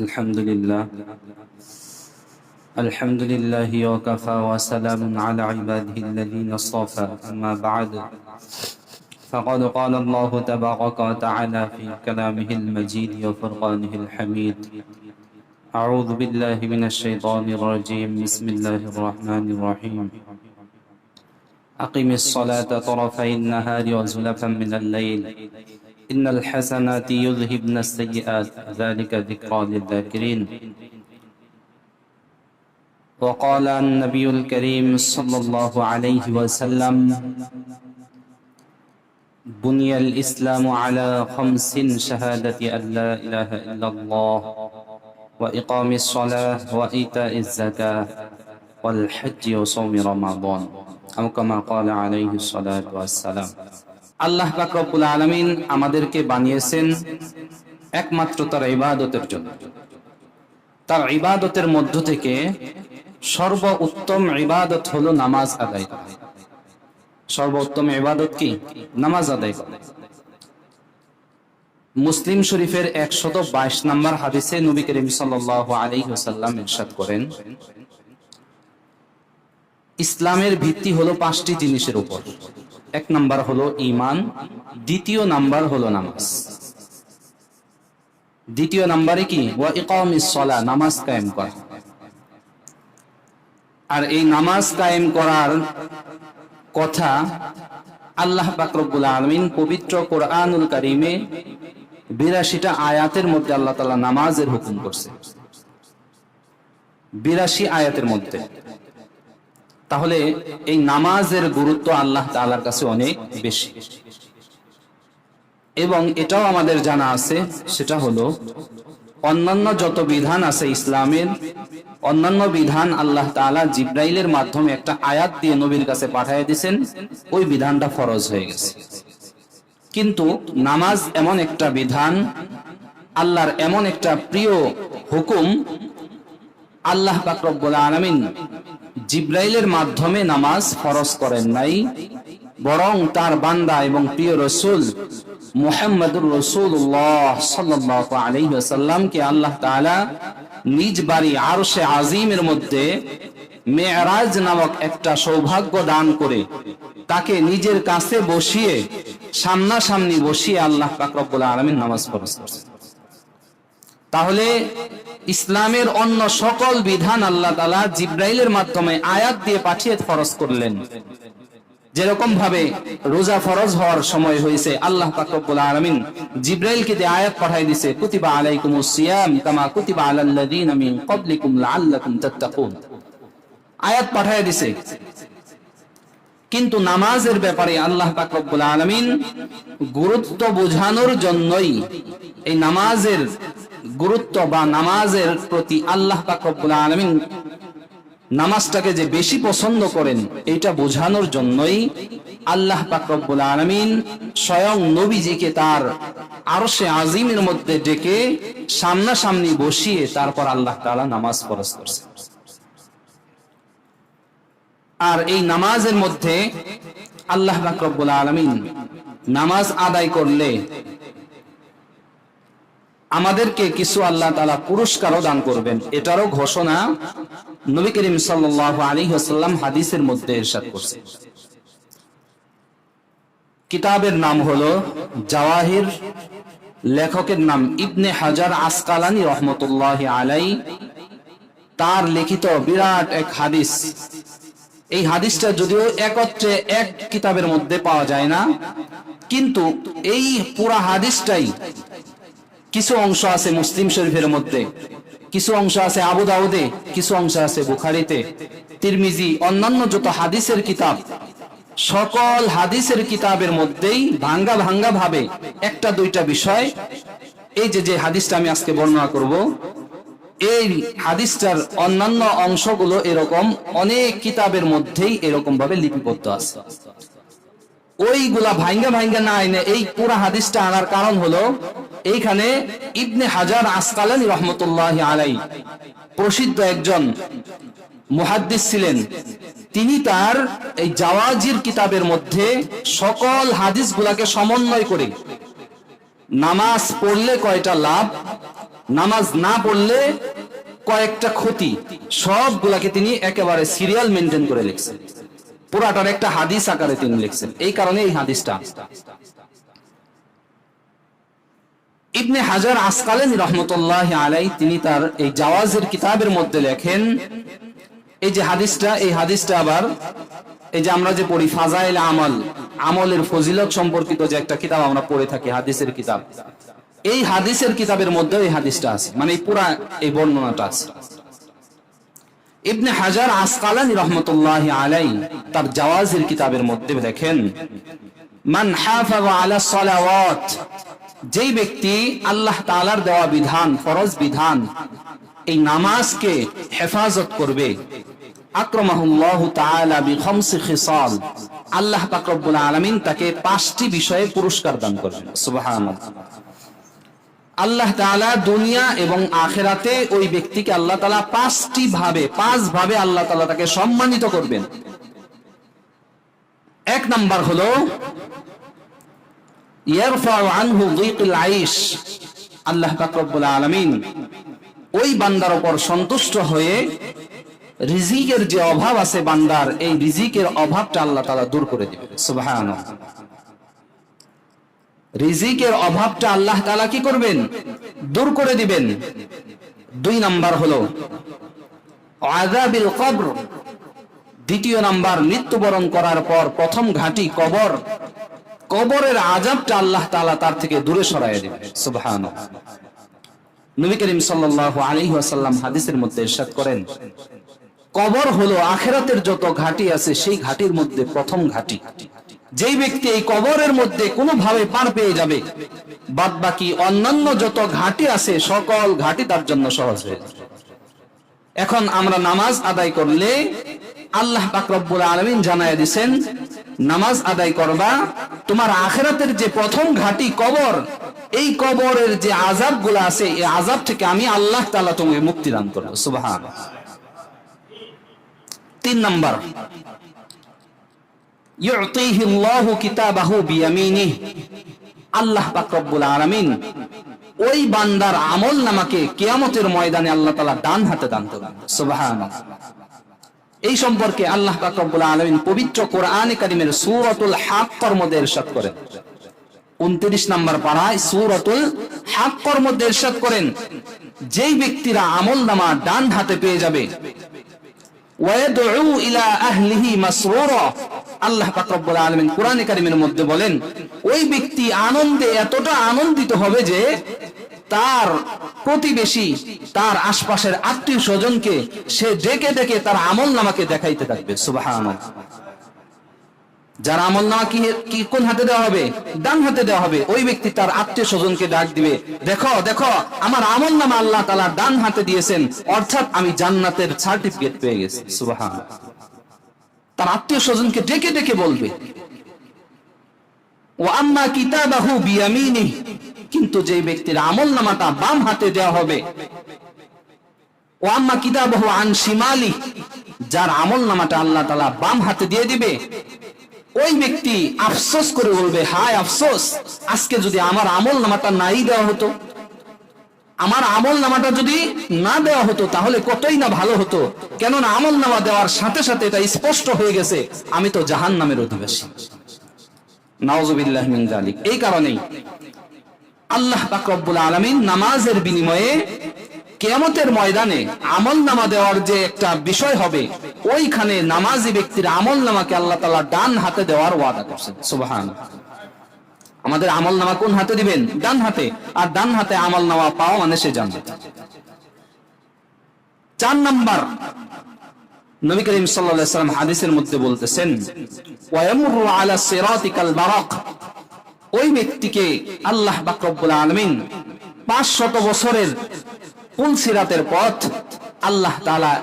الحمد لله الحمد لله وكفى وسلام على عباده الذين اصطفى. أما بعد فقد قال الله تبارك وتعالى في كلامه المجيد وفرقانه الحميد أعوذ بالله من الشيطان الرجيم. بسم الله الرحمن الرحيم. أقم الصلاة طرفي النهار وزلفا من الليل. إن الحسنات يذهبن السيئات ذلك ذكرى للذاكرين. وقال النبي الكريم صلى الله عليه وسلم بني الإسلام على خمس شهادة أن لا إله إلا الله وإقام الصلاة وإيتاء الزكاة والحج وصوم رمضان أو كما قال عليه الصلاة والسلام. আল্লাহ পাক রব্বুল আলামিন আমাদেরকে বানিয়েছেন একমাত্র তার ইবাদতের জন্য। তার ইবাদতের মধ্য থেকে সর্ব উত্তম ইবাদত হলো নামাজ আদায় করা। সর্বোত্তম ইবাদত কি? নামাজ আদায় করা। মুসলিম শরীফের একশত বাইশ নম্বর হাদিসে নবী করিম আলাইহি ওয়াসাল্লাম ইরশাদ করেন, ইসলামের ভিত্তি হলো পাঁচটি জিনিসের উপর। এক নাম্বার হলো ইমান দ্বিতীয় নাম্বার হলো নামাজ। দ্বিতীয় নাম্বারে কি? ওয়া ইকামিস নামাজ কায়েম করা। আর এই নামাজ কায়েম করার কথা আল্লাহ পাক রব্বুল আলামিন পবিত্র কোরআনুল কারীমে বিরাশিটা আয়াতের মধ্যে আল্লাহ তালা নামাজের হুকুম করছে। বিরাশি আয়াতের মধ্যে। তাহলে এই নামাজের গুরুত্ব আল্লাহ তাআলার কাছে অনেক বেশি। এবং এটাও আমাদের জানা আছে, সেটা হলো অন্যান্য যত বিধান আছে ইসলামের, অন্যান্য বিধান আল্লাহ তাআলা জিব্রাইলের মাধ্যমে একটা আয়াত দিয়ে নবীর কাছে পাঠিয়ে দিয়েছেন, ওই বিধানটা ফরজ হয়ে গেছে। কিন্তু নামাজ এমন একটা বিধান, আল্লাহর এমন একটা প্রিয় হুকুম, আল্লাহ পাক আলামিন জিব্রাইলের মাধ্যমে নামাজ ফরজ করেন নাই, বরং তার বান্দা এবং প্রিয় রসুল মুহাম্মদুর রসুল্লাহ আলাইহি আল্লাহ তাআলা নিজ বাড়ি আরশে আজিমের মধ্যে মেয়রাজ নামক একটা সৌভাগ্য দান করে তাকে নিজের কাছে বসিয়ে, সামনাসামনি বসিয়ে আল্লাহ পাক রব্বুল আলামিন নামাজ ফরজ করেছেন। তাহলে ইসলামের অন্য সকল বিধান আল্লাহ তালা জিব্রাইলের মাধ্যমে আয়াত দিয়ে পাঠিয়ে ফরজ করলেন। যেরকম ভাবে রোজা ফরজ হওয়ার সময় হয়েছে, আল্লাহ কিন্তু নামাজের ব্যাপারে আল্লাহ পাকবুল আলমিন গুরুত্ব বোঝানোর জন্যই এই নামাজের গুরুত্ব বা নামাজের প্রতি আল্লাহ পাকবুল আলমিন নামাজটাকে যে বেশি পছন্দ করেন, এটা বোঝানোর জন্যই আল্লাহ পাকরব্বুল আলমিন স্বয়ং নবীজিকে তার আরও সে আজিমের মধ্যে ডেকে সামনাসামনি বসিয়ে তারপর আল্লাহ তালা নামাজ ফরজ করছে। আর এই নামাজের মধ্যে আল্লাহ পাকরব্বুল আলমিন নামাজ আদায় করলে আমাদেরকে কিছু আল্লাহ তালা পুরস্কারও দান করবেন। এটারও ঘোষণা নবী করিম সাল্লাহ আলী হাসাল্লাম হাদিসের মধ্যে এরশাদ করছে। কিতাবের নাম হলো জাওয়াহির, লেখকের নাম ইবনে হাজার আসকালানি রহমতুল্লাহ আলাই তার লিখিত বিরাট এক হাদিস। এই হাদিসটা যদিও একত্রে এক কিতাবের মধ্যে পাওয়া যায় না, কিন্তু এই পুরা হাদিসটাই কিছু অংশ আছে মুসলিম শরীফের মধ্যে, কিছু অংশ আছে আবু দাউদে, কিছু অংশ আছে বুখারিতে, তিরমিজি, অন্যান্য যত হাদিসের কিতাব, সকল হাদিসের কিতাবের মধ্যেই ভাঙ্গা ভাঙ্গা ভাবে একটা দুইটা বিষয়, এই যে যে হাদিসটা আমি আজকে বর্ণনা করব, এই হাদিসটার অন্যান্য অংশগুলো এরকম অনেক কিতাবের মধ্যেই এরকম ভাবে লিপিবদ্ধ আছে। ওইগুলা ভাঙ্গা ভাঙ্গা না এনে এই পুরা হাদিসটা আনার কারণ হলো, এইখানে ইবনে হাজার আসকালানি রহমতুল্লাহ আলাই প্রসিদ্ধ একজন মুহাদ্দিস ছিলেন। তিনি তার এই জাওয়াজির কিতাবের মধ্যে সকল হাদিস গুলাকে সমন্বয় করে নামাজ পড়লে কয়টা লাভ, নামাজ না পড়লে কয়েকটা ক্ষতি, সবগুলাকে তিনি একেবারে সিরিয়াল মেনটেন করে লিখছেন পুরাটার একটা হাদিস আকারে তিনি লিখছেন। এই কারণে এই হাদিসটা। ইবনে হাজার আসকালেন রহমতুল্লাহ আলাই তিনি তার এই জাওয়াজের কিতাবের মধ্যে লেখেন, এই যে হাদিসটা, এই হাদিসটা আবার, এই যে আমরা যে পড়ি ফাজাইল আমল, আমলের ফজিলত সম্পর্কিত যে একটা কিতাব আমরা পড়ে থাকি, হাদিসের কিতাব। এই হাদিসের কিতাবের মধ্যে এই হাদিসটা আছে মানে এই পুরা এই বর্ণনাটা আছে। ইবনে হাজার আসকালানি রহমতুল্লাহ আলাই তার জাওয়াজের কিতাবের মধ্যে লেখেন মান ব্যক্তি আল্লাহ দেওয়া বিধান, ফরজ বিধান, এই নামাজকে হেফাজত করবে আল্লাহ আলামিন তাকে পাঁচটি বিষয়ে পুরস্কার দান করবেন। সুবহানাল্লাহ। আল্লাহ তাআলা দুনিয়া এবং আখেরাতে ওই ব্যক্তিকে আল্লাহ তাআলা পাঁচটি ভাবে, পাঁচ ভাবে আল্লাহ তালা তাকে সম্মানিত করবেন। এক নাম্বার হলো আল্লাহ পাক রব্বুল আলামিন ওই বান্দার উপর সন্তুষ্ট হয়ে রিজিকের যে অভাব আছে বান্দার, এই রিজিকের অভাবটা আল্লাহ তাআলা দূর করে দিবেন। সুবহানাল্লাহ। রিজিকের অভাবটা আল্লাহ তাআলা কি করবেন? দূর করে দিবেন। দুই নাম্বার হলো, আযাবিল কবর। দ্বিতীয় নাম্বার, মৃত্যুবরণ করার পর প্রথম ঘাটি কবর। কবরের আজাবটা আল্লাহ তালা তার থেকে দূরে সরাইয়া দিবেন। সুবহানাল্লাহ। নবী করিম আলাইহি ওয়াসাল্লাম হাদিসের মধ্যে ইরশাদ করেন, কবর হলো আখেরাতের যত ঘাটি আছে, সেই ঘাটির মধ্যে প্রথম ঘাটি। যেই ব্যক্তি এই কবরের মধ্যে কোনোভাবে পার পেয়ে যাবে বাদ বাকি অন্যান্য যত ঘাটি আছে, সকল ঘাটি তার জন্য সহজ হয়ে এখন আমরা নামাজ আদায় করলে আল্লাহ পাক রব্বুল আলামিন জানায় দিছেন, নামাজ আদায় করবা, তোমার আখেরাতের যে প্রথম ঘাটি কবর, এই কবরের যে আজাবগুলা আছে, এই আজাব থেকে আমি আল্লাহ তালা তোমাকে মুক্তি দান করব। সুবহান তিন নাম্বার আল্লাহু কিতাবাহু বিয়ামিনিহ আল্লাহ পাক রব্বুল আলামিন ওই বান্দার আমল নামাকে কিয়ামতের ময়দানে আল্লাহ তাআলা ডান হাতে দান এই সম্পর্কে আল্লাহ আলামিন পবিত্র সূরাতুল হাক্কর মধ্যে ইরশাদ করেন। 29 নম্বর পারায় সূরাতুল হাক্কর মধ্যে ইরশাদ করেন। যেই ব্যক্তিরা আমল নামা ডান হাতে পেয়ে যাবে আল্লাহ পাক রব্বুল কোরআন কোরআনে মধ্যে বলেন, ওই ব্যক্তি আনন্দে এতটা আনন্দিত হবে যে তার প্রতিবেশী, তার আশপাশের আত্মীয় স্বজনকে সে ডেকে ডেকে তার আমল নামাকে দেখাইতে থাকবে। সুবহানাল্লাহ। যার আমল নামা কি কোন হাতে দেওয়া হবে? ডান হাতে দেওয়া হবে। ওই ব্যক্তি তার আত্মীয় স্বজনকে ডাক দিবে, দেখো দেখো, আমার আমল নামা আল্লাহ তালা ডান হাতে দিয়েছেন, অর্থাৎ আমি জান্নাতের সার্টিফিকেট পেয়ে গেছি। তার আত্মীয় স্বজনকে ডেকে ডেকে বলবে ও আম্মা কিতাবাহু বিয়ামিনি কিন্তু যে ব্যক্তির আমল নামাটা বাম হাতে দেওয়া হবে ও আম্মা কিতাবাহু আন শিমালি। যার আমল নামাটা আল্লাহ তালা বাম হাতে দিয়ে দিবে ওই ব্যক্তি আফসোস করে বলবে, হায় আফসোস, আজকে যদি আমার আমল নামাটা নাই দেওয়া হতো, আমার আমল নামাটা যদি না দেওয়া হতো, তাহলে কতই না ভালো হতো। কেননা আমল নামা দেওয়ার সাথে সাথে এটা স্পষ্ট হয়ে গেছে, আমি তো জাহান নামের অধিবাসী এই কারণেই আল্লাহ পাক রব্বুল আলামিন নামাজের বিনিময়ে কেয়ামতের ময়দানে আমল নামা দেওয়ার যে একটা বিষয় হবে, ওইখানে নামাজি ব্যক্তির আমল নামাকে আল্লাহ তালা ডান হাতে দেওয়ার ওয়াদা করছেন। সুবাহান আমাদের আমল নামা কোন হাতে দিবেন? ডান হাতে। আর ডান হাতে আমল নামা পাওয়া মানে সে জানবে। চার নাম্বার। নবী করিম সাল্লাম হাদিসের মধ্যে বলতেছেন ওই ব্যক্তিকে আল্লাহ পাক রব্বুল আলামিন 500 বছরের পুল সিরাতের পথ? আল্লাহ তাআলা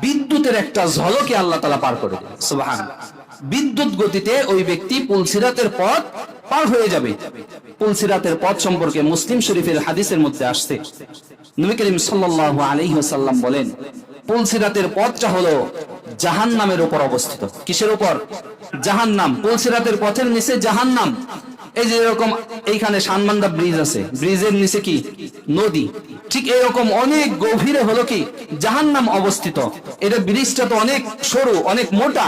বিদ্যুতের একটা ঝলকে আল্লাহ তাআলা পার করে সুবহানাল্লাহ বিদ্যুৎ গতিতে ওই ব্যক্তি পুল সিরাতের পথ পার হয়ে যাবে? পুল সিরাতের পথ সম্পর্কে মুসলিম শরীফের হাদিসের মধ্যে আসছে। নবী করিম সাল্লাল্লাহু আলাইহি ওয়াসাল্লাম বলেন পুল সিরাতের পথটা হলো জাহান্নামের উপর অবস্থিত। কিসের উপর? জাহান্নাম। পুল সিরাতের পথের নিচে জাহান্নাম? এই যে এরকম এইখানে সানমান্দা ব্রিজ আছে। ব্রিজের নিচে কি? নদী। ঠিক এরকম অনেক গভীরে হলো কি? জাহান নাম অবস্থিত। এটা ব্রিজটা তো অনেক সরু, অনেক মোটা।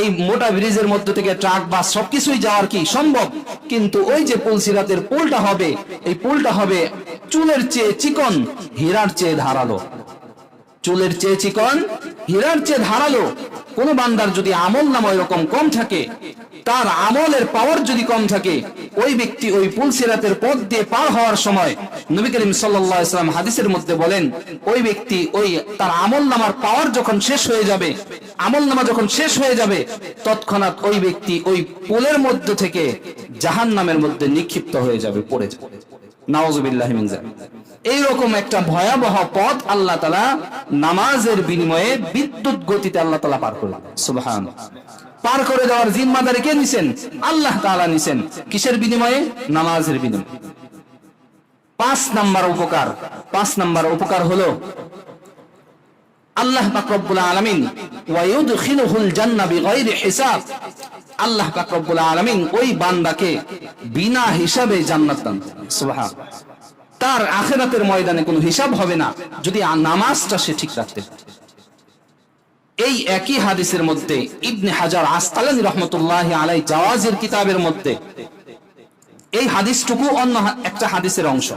এই মোটা ব্রিজের মধ্যে থেকে ট্রাক, বাস সবকিছুই যাওয়ার কি সম্ভব? কিন্তু ওই যে পুলসিরাতের পুলটা হবে, এই পুলটা হবে চুলের চেয়ে চিকন, হীরার চেয়ে ধারালো। চুলের চেয়ে চিকন, হীরার চেয়ে ধারালো কোন বান্দার যদি আমল নাম এরকম কম থাকে, তার আমলের পাওয়ার যদি কম থাকে, ওই ব্যক্তি ওই পুল সিরাতের পথ দিয়ে পার হওয়ার সময় নবী করিম সাল্লাম হাদিসের মধ্যে বলেন, ওই ব্যক্তি ওই তার আমল নামার পাওয়ার যখন শেষ হয়ে যাবে, আমল নামা যখন শেষ হয়ে যাবে, তৎক্ষণাৎ ওই ব্যক্তি ওই পুলের মধ্যে থেকে জাহান্নামের মধ্যে নিক্ষিপ্ত হয়ে যাবে, পড়ে যাবে যালিক। এইরকম একটা ভয়াবহ পথ আল্লাহ তালা নামাজের বিনিময়ে বিদ্যুৎ গতিতে আল্লাহ তালা পার করলেন। সুবহান। পার করে দেওয়ার জিম্মাদারি কে নিছেন? আল্লাহ তাআলা নিছেন। কিসের বিনিময়ে? নামাজের বিনিময়ে। পাঁচ নাম্বার উপকার। পাঁচ নাম্বার উপকার হলো আল্লাহ পাক রব্বুল আলামিন ওয়া ইউদখিলুহুল জান্নাহ বিগাইরি হিসাব। আল্লাহ পাক রব্বুল আলামিন ওই বান্দাকে বিনা হিসাবে জান্নাত দান সুবহান। তার আখেরাতের ময়দানে কোনো হিসাব হবে না, যদি নামাজটা সে ঠিক রাখতে এই একই হাদিসের মধ্যে ইবনে হাজার আসকালানি রহমতুল্লাহ আলাই জাওয়াজের কিতাবের মধ্যে এই হাদিসটুকু অন্য একটা হাদিসের অংশ।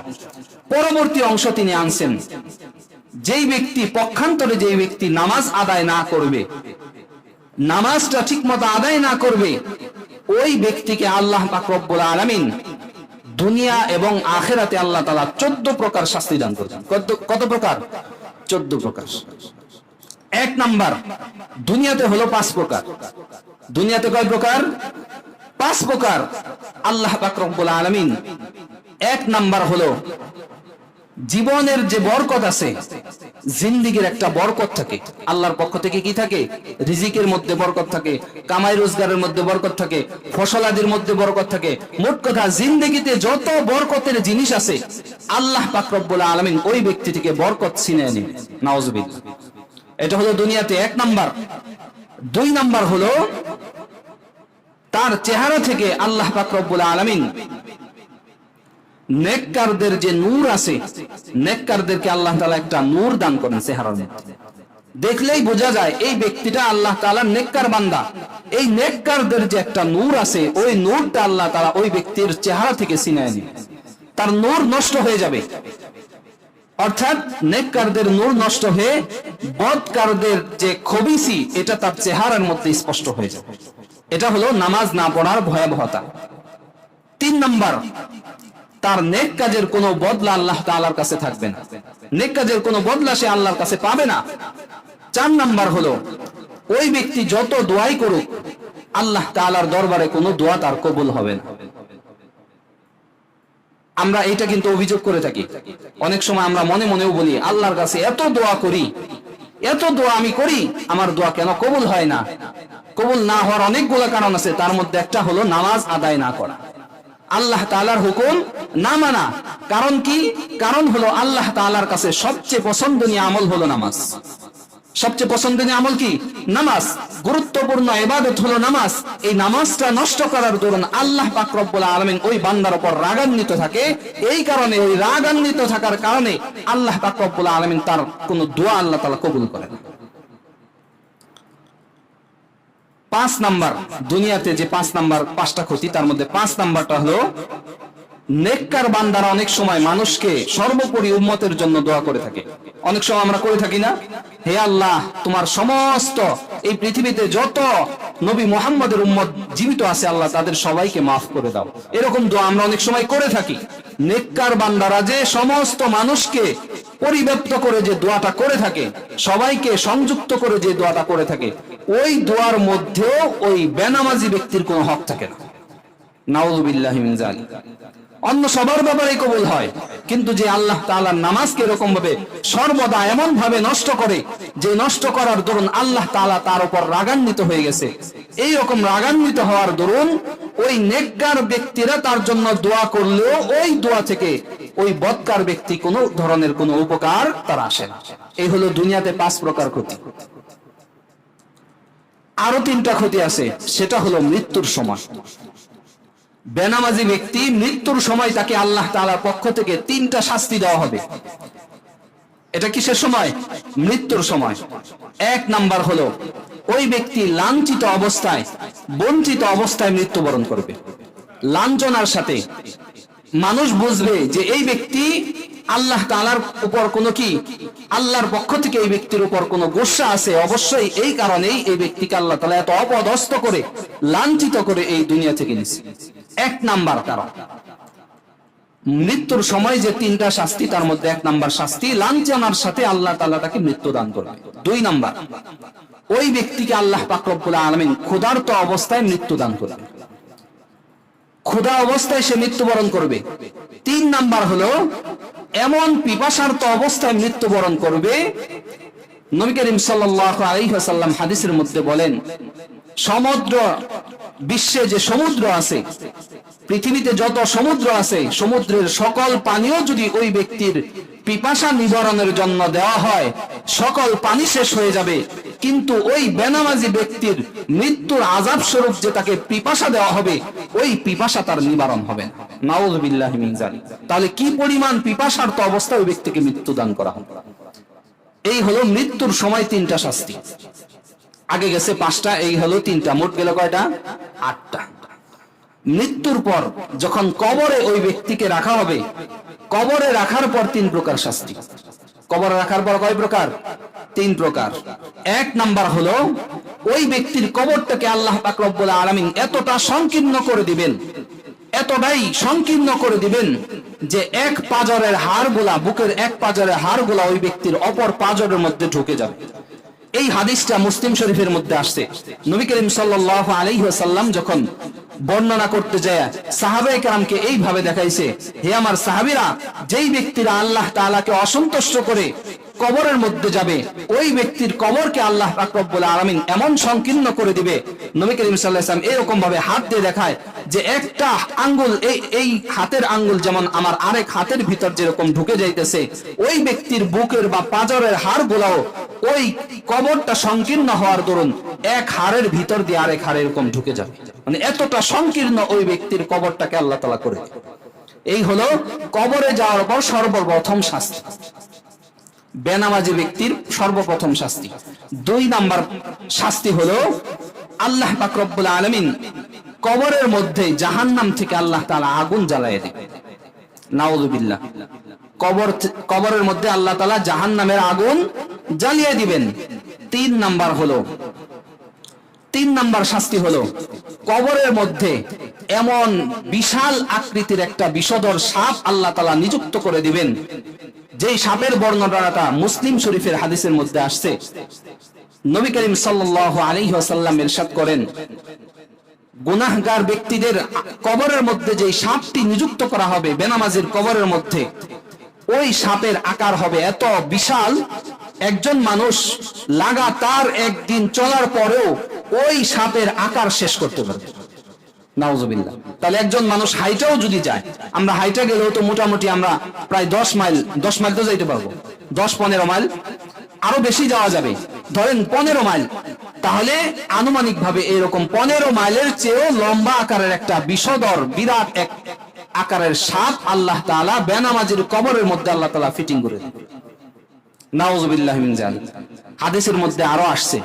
পরবর্তী অংশ তিনি আনছেন, যেই ব্যক্তি পক্ষান্তরে যেই ব্যক্তি নামাজ আদায় না করবে, নামাজটা ঠিক মতো আদায় না করবে, ওই ব্যক্তিকে আল্লাহ পাক আলামিন দুনিয়া এবং আখেরাতে আল্লাহ তালা চোদ্দ প্রকার শাস্তি দান করেছেন। কত প্রকার? চোদ্দ প্রকার। এক নাম্বার, দুনিয়াতে হলো পাঁচ প্রকার। দুনিয়াতে কয় প্রকার? পাঁচ প্রকার। আল্লাহ পাক রব্বুল আলামিন। এক নাম্বার হলো জীবনের যে বরকত আছে, জিন্দিগির একটা বরকত থাকে। আল্লাহর পক্ষ থেকে কি থাকে? রিজিকের মধ্যে বরকত থাকে, কামাই রোজগারের মধ্যে বরকত থাকে, ফসলাদির মধ্যে বরকত থাকে। মোট কথা, জিন্দিগিতে যত বরকতের জিনিস আছে, আল্লাহ পাক রব্বুল আলামিন ওই ব্যক্তি থেকে বরকত ছিনিয়ে নেবে নাউজুবিল্লাহ। এটা হলো দুনিয়াতে এক নাম্বার। দুই নাম্বার হলো, তার চেহারা থেকে আল্লাহ পাক রব্বুল আলামিন নেককারদের যে নূর আছে, নেককারদেরকে আল্লাহ তাআলা একটা নূর দান করেন চেহারার মধ্যে। দেখলেই বোঝা যায় এই ব্যক্তিটা আল্লাহ নেককার বান্দা। এই নেককারদের যে একটা নূর আছে, ওই নূরটা আল্লাহ তাআলা ওই ব্যক্তির চেহারা থেকে তার নূর নষ্ট হয়ে যাবে। অর্থাৎ নেককারদের নূর নষ্ট হয়ে বদকারদের যে খবিসি, এটা তার চেহারার মধ্যে স্পষ্ট হয়ে যাবে। এটা হলো নামাজ না পড়ার ভয়াবহতা। তিন নাম্বার তার নেক কাজের কোনো বদলা আল্লাহ তাআলার কাছে থাকবে না। নেক কাজের কোনো বদলা সে আল্লাহর কাছে পাবে না। চার নাম্বার হলো, ওই ব্যক্তি যত দোয়াই করুক, আল্লাহ তাআলার দরবারে কোনো দোয়া তার কবুল হবে না। আমরা এটা কিন্তু অভিযোগ করে থাকি। অনেক সময় আমরা মনে মনেও বলি, আল্লাহর কাছে এত দোয়া করি, এত দোয়া আমি করি, আমার দোয়া কেন কবুল হয় না? কবুল না হওয়ার অনেকগুলো কারণ আছে, তার মধ্যে একটা হলো নামাজ আদায় না করা। আল্লাহ তাআলার হুকুম না মানা। কারণ কি? কারণ হলো আল্লাহ তাআলার কাছে সবচেয়ে পছন্দনীয় আমল হলো নামাজ। সবচেয়ে পছন্দনীয় আমল কি? নামাজ। গুরুত্বপূর্ণ ইবাদত হলো নামাজ। এই নামাজটা নষ্ট করার দরুন আল্লাহ পাক রব্বুল আলামিন ওই বান্দার উপর রাগান্বিত থাকে। এই কারণে, ওই রাগান্বিত থাকার কারণে আল্লাহ পাক রব্বুল আলামিন তার কোনো দোয়া আল্লাহ তাআলা কবুল করেন না। পাঁচ নাম্বার, দুনিয়াতে যে পাঁচ নাম্বার, পাঁচটা ক্ষতি, তার মধ্যে পাঁচ নাম্বারটা হলো, নেককার বান্দারা অনেক সময় মানুষকে সর্বোপরি উম্মতের জন্য দোয়া করে থাকে। অনেক সময় আমরা করে থাকি না। হে আল্লাহ, তোমার সমস্ত এই পৃথিবীতে যত নবী মোহাম্মদের উম্মত জীবিত আছে, আল্লাহ তাদের সবাইকে মাফ করে দাও। এরকম দোয়া আমরা অনেক সময় করে থাকি। নেককার বান্দারা যে সমস্ত মানুষকে পরিব্যাপ্ত করে যে দোয়াটা করে থাকে, সবাইকে সংযুক্ত করে যে দোয়াটা করে থাকে ওই দোয়ার মধ্যেও ওই বেনামাজি ব্যক্তির কোনো হক থাকে না। অন্য সবার ব্যাপারে কবুল হয়, কিন্তু যে আল্লাহ তাআলার নামাজকে এরকম ভাবে সর্বদা এমন ভাবে নষ্ট করে, যে নষ্ট করার দরুন আল্লাহ তাআলা তার উপর রাগান্বিত হয়ে গেছে এই রকম রাগান্বিত হওয়ার দরুন ওই নেককার ব্যক্তিরা তার জন্য দোয়া করলেও ওই দোয়া থেকে ওই বৎকার ব্যক্তি কোনো ধরনের কোনো উপকার তার আসে না। এই হলো দুনিয়াতে পাঁচ প্রকার ক্ষতি। আরও তিনটা ক্ষতি আছে। সেটা হলো মৃত্যুর সময়। বেনামাজি ব্যক্তি মৃত্যুর সময় তাকে আল্লাহ তাআলার পক্ষ থেকে তিনটা শাস্তি দেওয়া হবে। এটা কিসের সময়? মৃত্যুর সময়। এক নাম্বার হলো, ওই ব্যক্তি লাঞ্ছিত অবস্থায়, বঞ্চিত অবস্থায় মৃত্যুবরণ করবে। লাঞ্ছনার সাথে। মানুষ বুঝবে যে এই ব্যক্তি আল্লাহ তাআলার উপর কোনো কি? আল্লাহর পক্ষ থেকে এই ব্যক্তির উপর কোনো গোসা আছে? অবশ্যই এই কারণেই এই ব্যক্তিকে আল্লাহ তাআলা এত অপদস্থ করে, লাঞ্ছিত করে এই দুনিয়া থেকে নিছে। এক নাম্বার কারণ। মৃত্যুর সময় যে তিনটা শাস্তি, তার মধ্যে এক নাম্বার শাস্তি, লাঞ্ছনার সাথে আল্লাহ তাআলা তাকে মৃত্যু দান করবে। দুই নাম্বার, ওই ব্যক্তিকে আল্লাহ পাক রব্বুল আলামিন ক্ষুধার্ত অবস্থায় মৃত্যু দান করবে। ক্ষুধা অবস্থায় সে মৃত্যুবরণ করবে। তিন নাম্বার হলো এমন পিপাসার্ত অবস্থায় মৃত্যুবরণ করবে। নবী করিম ওয়াসাল্লাম হাদিসের মধ্যে বলেন, সমুদ্র, বিশ্বে যে সমুদ্র আছে, পৃথিবীতে যত সমুদ্র আছে, সমুদ্রের সকল পানীয় যদি ওই ব্যক্তির পিপাসা নিবারণের জন্য দেওয়া হয়, সকল পানি শেষ হয়ে যাবে। কিন্তু ওই বেনামাজি ব্যক্তির মৃত্যুর আজাব স্বরূপ যে তাকে পিপাসা দেওয়া হবে, ওই পিপাসা তার নিবারণ হবে। তাহলে কি পরিমাণ পিপাসার্ত অবস্থায় ওই ব্যক্তিকে মৃত্যুদান করা হবে এই হলো মৃত্যুর সময় তিনটা শাস্তি। আগে গেছে পাঁচটা, এই হলো তিনটা। মোট গেল কয়টা? আটটা। মৃত্যুর পর যখন কবরে ওই ব্যক্তিকে রাখা হবে, কবরে রাখার পর তিন প্রকার শাস্তি। কবরে রাখার পর কয় প্রকার? তিন প্রকার। এক নাম্বার হলো, ওই ব্যক্তির কবরটাকে আল্লাহ পাক রব্বুল আলামিন এতটা সংকীর্ণ করে দিবেন, এতটাই সংকীর্ণ করে দিবেন যে এক পাজরের হাড়গুলা, বুকের এক পাজরের হাড়গুলা ওই ব্যক্তির অপর পাজরের মধ্যে ঢুকে যাবে। এই হাদিসটা মুসলিম শরীফের মধ্যে আসছে। নবী করিম সাল্লাল্লাহু আলাইহি ওয়াসাল্লাম যখন বর্ণনা করতে যায়, সাহাবায়ে কেরামকে এইভাবে দেখাইছে, হে আমার সাহাবীরা, যেই ব্যক্তিরা আল্লাহ তাআলাকে অসন্তুষ্ট করে কবরের মধ্যে যাবে। ওই ব্যক্তির কবরকে আল্লাহ পাক রব্বুল আলামিন এমন সংকীর্ণ করে দিবে। নবী করিম আলাইহি এরকম ভাবে হাত দিয়ে দেখায় যে একটা আঙ্গুল, এই এই হাতের আঙ্গুল যেমন আমার আরেক হাতের ভিতর যেরকম ঢুকে যাইতেছে, ওই ব্যক্তির বুকের বা পাজরের হাড় গুলাও ওই কবরটা সংকীর্ণ হওয়ার দরুন এক হাড়ের ভিতর দিয়ে আরেক হাড় এরকম ঢুকে যাবে। মানে এতটা সংকীর্ণ ওই ব্যক্তির কবরটাকে আল্লাহ তালা করে এই হলো কবরে যাওয়ার পর সর্বপ্রথম শাস্তি। বেনামাজি ব্যক্তির সর্বপ্রথম শাস্তি। দুই নাম্বার শাস্তি হলো আল্লাহ পাকরবুল আলমিন কবরের মধ্যে জাহান নাম থেকে আল্লাহ তালা আগুন জ্বালায় দেবে নাউজুবিল্লা কবর কবরের মধ্যে আল্লাহ তালা জাহান নামের আগুন জ্বালিয়ে দিবেন। তিন নাম্বার হলো তিন নাম্বার শাস্তি হলো, কবরের মধ্যে এমন বিশাল আকৃতির একটা বিষধর সাপ আল্লাহ তালা নিযুক্ত করে দিবেন। যেই সাপের বর্ণনাটা মুসলিম শরীফের হাদিসের মধ্যে আসছে। নবী করিম সাল্লাল্লাহু আলাইহি ওয়াসাল্লাম ইরশাদ করেন, গুনাহগার ব্যক্তিদের কবরের মধ্যে যে সাপটি নিযুক্ত করা হবে, বেনামাজির কবরের মধ্যে, ওই সাপের আকার হবে এত বিশাল, একজন মানুষ লাগাতার একদিন চলার পরেও ওই সাপের আকার শেষ করতে পারবে। নাউজুবিল্লাহ। তাহলে একজন মানুষ হাইটাও যদি যায়, আমরা হাইটা গেলেও তো মোটামুটি আমরা প্রায় দশ মাইল দশ মাইল তো যাইতে পারব। দশ, পনেরো মাইল, আরও বেশি যাওয়া যাবে। ধরেন পনেরো মাইল, তাহলে আনুমানিক ভাবে এরকম পনেরো মাইলের চেয়েও লম্বা আকারের একটা বিষদর বিরাট এক আকারের সাপ আল্লাহ তাআলা বেনামাজির কবরের মধ্যে আল্লাহ তালা ফিটিং করে দেবে। মিন। হাদিসের মধ্যে আরও আসছে,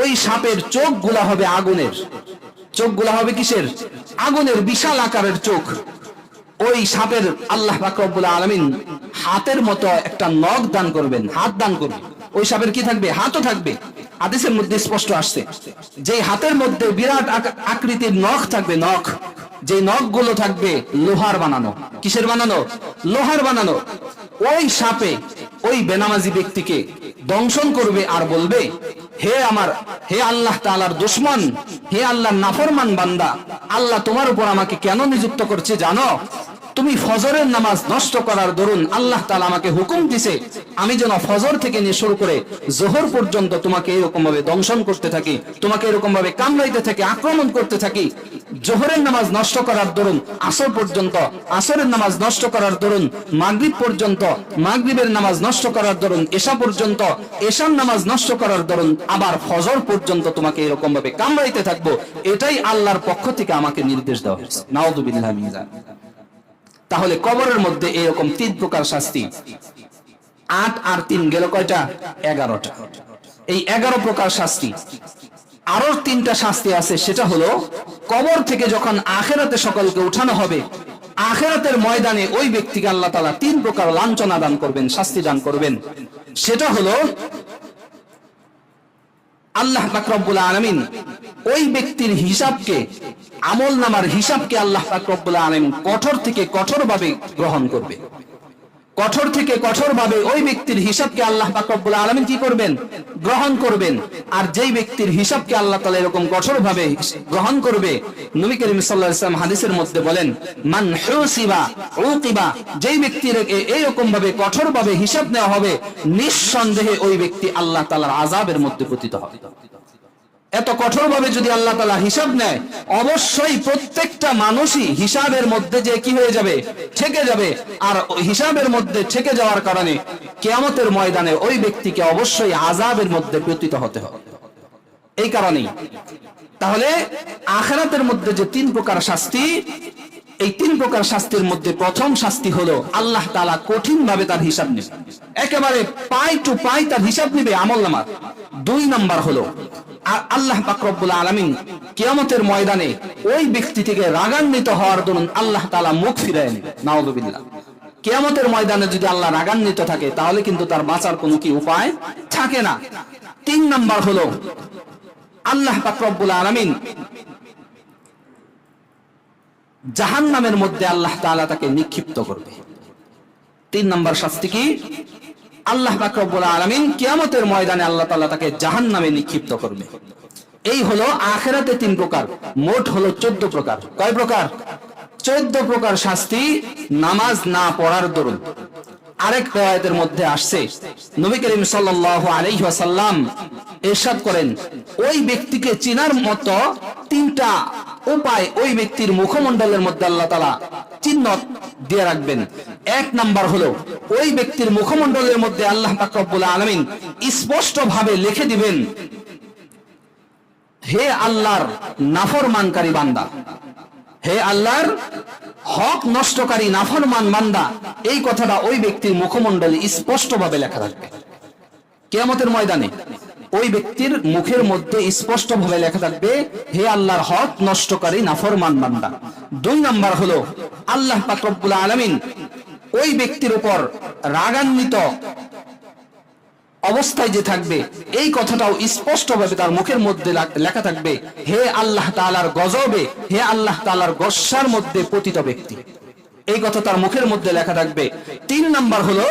ওই সাপের চোখগুলা হবে আগুনের। চোখগুলা হবে কিসের? আগুনের বিশাল আকারের চোখ। ওই সাপের আল্লাহ বাকরবুল আলমিন হাতের মতো একটা নখ দান করবেন, হাত দান করবেন। ওই সাপের কি থাকবে? হাতও থাকবে। হাদিসের মধ্যে স্পষ্ট আসছে যে হাতের মধ্যে বিরাট আকৃতির নখ থাকবে, নখ। যে নখগুলো থাকবে লোহার বানানো। কিসের বানানো? লোহার বানানো। ওই সাপে ওই বেনামাজি ব্যক্তিকে দংশন করবে আর বলবে, হে আমার, হে আল্লাহ তালার দুশ্মন, হে আল্লাহ নাফরমান বান্দা, আল্লাহ তোমার উপর আমাকে কেন নিযুক্ত করছে জানো? তুমি ফজরের নামাজ নষ্ট করার দরুন আল্লাহ তাআলা আমাকে হুকুম দিছে, আমি যেন ফজর থেকে নিয়ে শুরু করে জোহর পর্যন্ত তোমাকে এরকম ভাবে দংশন করতে থাকি, তোমাকে এরকম ভাবে কামড়াইতে থাকি, আক্রমণ করতে থাকি, জোহরের নামাজ নষ্ট করার দরুন, আসর পর্যন্ত, আসরের নামাজ নষ্ট করার দরুন, মাগরিব পর্যন্ত, মাগরিবের নামাজ নষ্ট করার দরুন, এশা পর্যন্ত, এশার নামাজ নষ্ট করার দরুন, আবার ফজর পর্যন্ত তোমাকে এরকম ভাবে কামড়াইতে থাকব, এটাই আল্লাহর পক্ষ থেকে আমাকে নির্দেশ দেওয়া হয়েছে নাউদুবিল্লাহ মিন যালিক। তাহলে কবরের মধ্যে এরকম তিন প্রকার শাস্তি। আট আর তিন গেল কয়টা? এগারোটা। এই এগারো প্রকার শাস্তি। আরও তিনটা শাস্তি আছে, সেটা হলো, কবর থেকে যখন আখেরাতে সকলকে উঠানো হবে, আখেরাতের ময়দানে ওই ব্যক্তিকে আল্লাহ তালা তিন প্রকার লাঞ্ছনা দান করবেন, শাস্তি দান করবেন। সেটা হলো আল্লাহ পাকরব্বুল আলমিন ওই ব্যক্তির হিসাবকে, আমল নামার হিসাবকে আল্লাহ পাকরব্বুল আলমিন কঠোর থেকে কঠোরভাবে গ্রহণ করবে। কঠোর থেকে কঠোর ভাবে ওই ব্যক্তির হিসাবকে আল্লাহ পাকরব্বুল আলমিন কি করবেন? গ্রহণ করবেন। আর যেই ব্যক্তির হিসাবকে আল্লাহ তালা এরকম কঠোর ভাবে গ্রহণ করবে, নবী করিম হাদিসের মধ্যে বলেন, মান হুসিবা উকিবা যেই ব্যক্তির এইরকম ভাবে কঠোর ভাবে হিসাব নেওয়া হবে, নিঃসন্দেহে ওই ব্যক্তি আল্লাহ তালার আজাবের মধ্যে পতিত হবে। এত কঠোর ভাবে যদি আল্লাহ তালা হিসাব নেয়, অবশ্যই প্রত্যেকটা মানুষই হিসাবের মধ্যে যে কি হয়ে যাবে, ঠেকে যাবে। আর হিসাবের মধ্যে ঠেকে যাওয়ার কারণে কেয়ামতের ময়দানে ওই ব্যক্তিকে অবশ্যই আজাবের মধ্যে পতিত হতে হবে। এই কারণেই তাহলে আখেরাতের মধ্যে যে তিন প্রকার শাস্তি, এই তিন প্রকার শাস্তির মধ্যে প্রথম শাস্তি হলো আল্লাহ তালা কঠিন ভাবে তার হিসাব নেবে। একেবারে পাই টু পাই তার হিসাব নেবে আমল নামার। দুই নাম্বার হলো আল্লাহ পাকরবুল আলমিন কিয়ামতের ময়দানে ওই ব্যক্তি থেকে রাগান্বিত হওয়ার দরুন আল্লাহ তালা মুখ ফিরায় নেবে। নাওদুবিল্লাহ কেয়ামতের ময়দানে যদি আল্লাহ রাগান্বিত থাকে, তাহলে কিন্তু তার বাঁচার কোনো কি উপায় থাকে না। তিন নাম্বার হলো আল্লাহ পাকরবুল আলমিন জাহান নামের মধ্যে আল্লাহ তাআলা তাকে নিক্ষিপ্ত করবে। তিন নম্বর শাস্তি কি? আল্লাহ বাকরবুল আলমিন কিয়ামতের ময়দানে আল্লাহ তাআলা তাকে জাহান নামে নিক্ষিপ্ত করবে। এই হলো আখেরাতে তিন প্রকার, মোট হলো চোদ্দ প্রকার। কয় প্রকার? চোদ্দ প্রকার শাস্তি নামাজ না পড়ার দরুন। আরেক রেওয়ায়তের মধ্যে আসছে। নবী করিম সাল্লাল্লাহু আলাইহি ওয়াসাল্লাম ইরশাদ করেন, ওই ব্যক্তিকে চিনার মতো তিনটা উপায় ওই ব্যক্তির মুখমণ্ডলের মধ্যে আল্লাহ তাআলা চিহ্ন দিয়ে রাখবেন। এক নাম্বার হলো, ওই ব্যক্তির মুখমণ্ডলের মধ্যে আল্লাহ পাক রব্বুল আলামিন স্পষ্ট ভাবে লিখে দিবেন, হে আল্লাহর নাফরমানকারী বান্দা হে আল্লাহর হক নষ্টকারী, নাফরমান বান্দা, এই কথাটা ওই ব্যক্তির মুখমণ্ডলে স্পষ্ট ভাবে লেখা থাকবে। কেয়ামতের ময়দানে ওই ব্যক্তির মুখের মধ্যে স্পষ্ট ভাবে লেখা থাকবে, হে আল্লাহর হক নষ্টকারী, নাফরমান বান্দা। দুই নাম্বার হলো, আল্লাহ পাকরবুল আলমিন ওই ব্যক্তির উপর রাগান্বিত অবস্থায় যে থাকবে, এই কথাটাও স্পষ্ট ভাবে তার মুখের মধ্যে লেখা থাকবে, হে আল্লাহ তালার গজবে, হে আল্লাহ তালার গসার মধ্যে পতিত ব্যক্তি। এই কথা তার মুখের মধ্যে লেখা থাকবে। তিন নাম্বার হলো,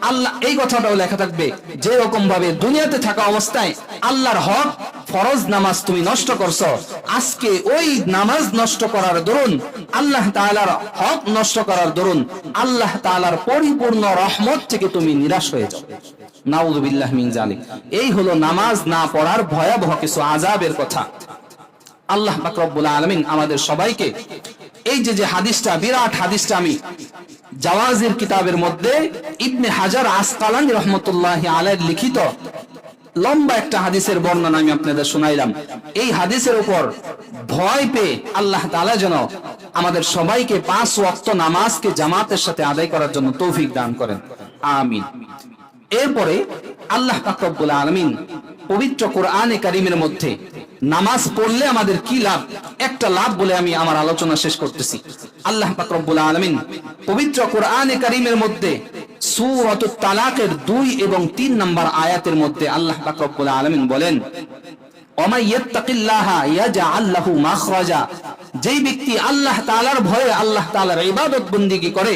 আল্লাহ, এই কথাটাও লেখা থাকবে, যে রকম ভাবে দুনিয়াতে থাকা অবস্থায় আল্লাহর হক, ফরজ নামাজ তুমি নষ্ট করছ, আজকে ওই নামাজ নষ্ট করার দরুন, আল্লাহ তাআলার হক নষ্ট করার দরুন, আল্লাহ তাআলার পরিপূর্ণ রহমত থেকে তুমি নিরাশ হয়ে যাও। নাউযুবিল্লাহ জালিক এই হলো নামাজ না পড়ার ভয়াবহ কিছু আযাবের কথা। আল্লাহ রব্বুল আলামিন আমাদের সবাইকে এই যে যে হাদিসটা, বিরাট হাদিসটা আমি জাওয়াজির কিতাবের মধ্যে ইবনে হাজার আসকালানি রহমতুল্লাহ আলাইহির লিখিত লম্বা একটা হাদিসের বর্ণনা আমি আপনাদের শুনাইলাম। এই হাদিসের উপর ভয় পেয়ে আল্লাহ তাআলা যেন আমাদের সবাইকে পাঁচ ওয়াক্ত নামাজকে জামাতের সাথে আদায় করার জন্য তৌফিক দান করেন। আমিন। এরপরে আল্লাহ পাকবুল আলমিন পবিত্র কোরআনে কারিমের মধ্যে নামাজ পড়লে আমাদের কি লাভ? একটা লাভ বলে আমি আমার আলোচনা শেষ করতেছি। আল্লাহ পাকবুল আলমিন পবিত্র কোরআনে কারিমের মধ্যে সুরত তালাকের দুই এবং তিন নম্বর আয়াতের মধ্যে আল্লাহ পাকবুল আলামিন বলেন যেই ব্যক্তি আল্লাহ তাআলার ভয়ে আল্লাহ তাআলার ইবাদত বন্দিগি করে,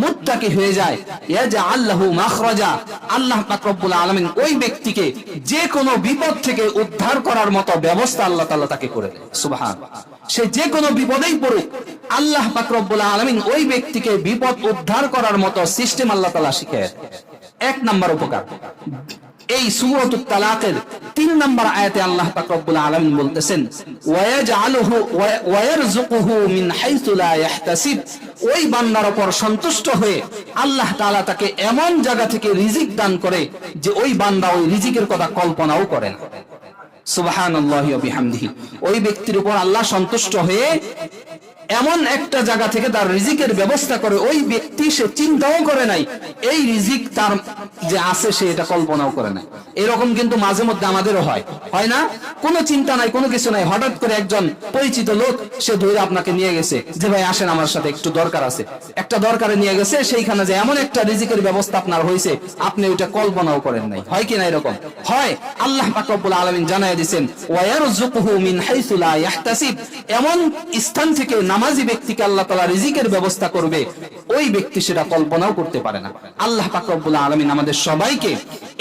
মুত্তাকি হয়ে যায় ইয়াজা আল্লাহু মাখরাজা। আল্লাহ পাক রব্বুল আলামিন ওই ব্যক্তিকে যে কোনো বিপদ থেকে উদ্ধার করার মতো ব্যবস্থা আল্লাহ তাআলা তাকে করে দেয়। সে যে কোনো বিপদেই পড়ুক, আল্লাহ পাক রব্বুল আলামিন ওই ব্যক্তিকে বিপদ উদ্ধার করার মতো সিস্টেম আল্লাহ তাআলা শিখে এক নাম্বার উপকার। এই সূরাতুত তালাকের তিন নম্বর আয়াতে আল্লাহ পাক রব্বুল আলামিন বলতেছেন, ওয়ায়াজআলুহু ওয়া- ওয়ায়ারযুকুহু মিন হাইসু লা ইয়াহতাসিব। ওই বান্দার উপর সন্তুষ্ট হয়ে আল্লাহ তাআলা তাকে এমন জায়গা থেকে রিজিক দান করে যে ওই বান্দা ওই রিজিকের কথা কল্পনাও করে না। সুবহানাল্লাহি ওয়া বিহামদিহি। ওই ব্যক্তির উপর আল্লাহ সন্তুষ্ট হয়ে এমন একটা জায়গা থেকে তার রিজিকের ব্যবস্থা করে ওই ব্যক্তি সে চিন্তাও করে নাই। এই রিজিক তার যে আছে সে এটা কল্পনাও করে নাই। এরকম কিন্তু মাঝে মধ্যে আমাদেরও হয়। হয় না? কোনো চিন্তা নাই, কোনো কিছু নাই। হঠাৎ করে একজন পরিচিত লোক সে ধরে আপনাকে নিয়ে গেছে যে, ভাই, আসেন, আমার সাথে একটু দরকার আছে। একটা দরকারে নিয়ে গেছে, সেইখানে যে এমন একটা রিজিকের ব্যবস্থা আপনার হয়েছে আপনি ওইটা কল্পনাও করেন নাই। হয় কি না এরকম? হয়, আল্লাহ পাক রব্বুল আলামিন জানায় দিয়েছেন ওয়ায়ারযুকুহু মিন হাইসু ইয়াহতাসিব। এমন স্থান থেকে নামাজি ব্যক্তিকে আল্লাহ তাআলা রিজিকের ব্যবস্থা করবে, ওই ব্যক্তি সেটা কল্পনাও করতে পারে না। আল্লাহ পাক রব্বুল আলামিন আমাদের সবাইকে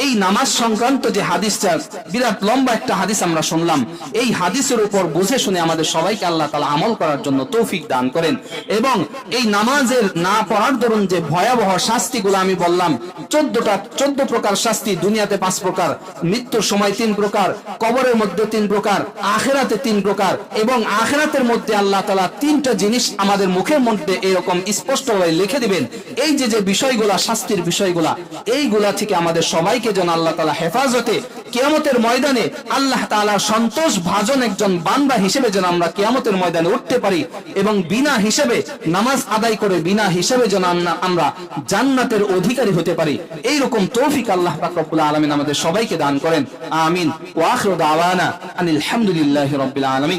এই নামাজ সংক্রান্ত যে হাদিসটা, বিরাট লম্বা একটা হাদিস আমরা শুনলাম, এই হাদিসের উপর বুঝে শুনে আমাদের সবাইকে আল্লাহ তাআলা আমল করার জন্য তৌফিক দান করেন এবং এই নামাজের না পড়ার দরুন যে ভয়াবহ শাস্তিগুলো আমি বললাম, চোদ্দটা, চোদ্দ প্রকার শাস্তি, দুনিয়াতে পাঁচ প্রকার, মৃত্যুর সময় তিন প্রকার, কবরের মধ্যে তিন প্রকার, আখেরাতে তিন প্রকার এবং আখেরাতের মধ্যে আল্লাহ তালা তিনটা জিনিস আমাদের মুখের মধ্যে এরকম স্পষ্টভাবে লিখে দিবেন। এই যে যে বিষয়গুলা, শাস্তির বিষয়গুলা, এইগুলা থেকে আমাদের সবাইকে যেন আল্লাহ তালা হেফাজতে কিয়ামতের ময়দানে আল্লাহ তাআলার সন্তোষ ভাজন একজন বান্দা হিসেবে যেন আমরা কিয়ামতের ময়দানে উঠতে পারি এবং বিনা হিসেবে নামাজ আদায় করে বিনা হিসেবে যেন আমরা- জান্নাতের অধিকারী হতে পারি। এই রকম তৌফিক আল্লাহ পাক রব্বুল আলামিন আমাদের সবাইকে দান করেন। আমিন। ওয়া আখিরু দাওয়ানা আনিল হামদুলিল্লাহি রাব্বিল আলামিন।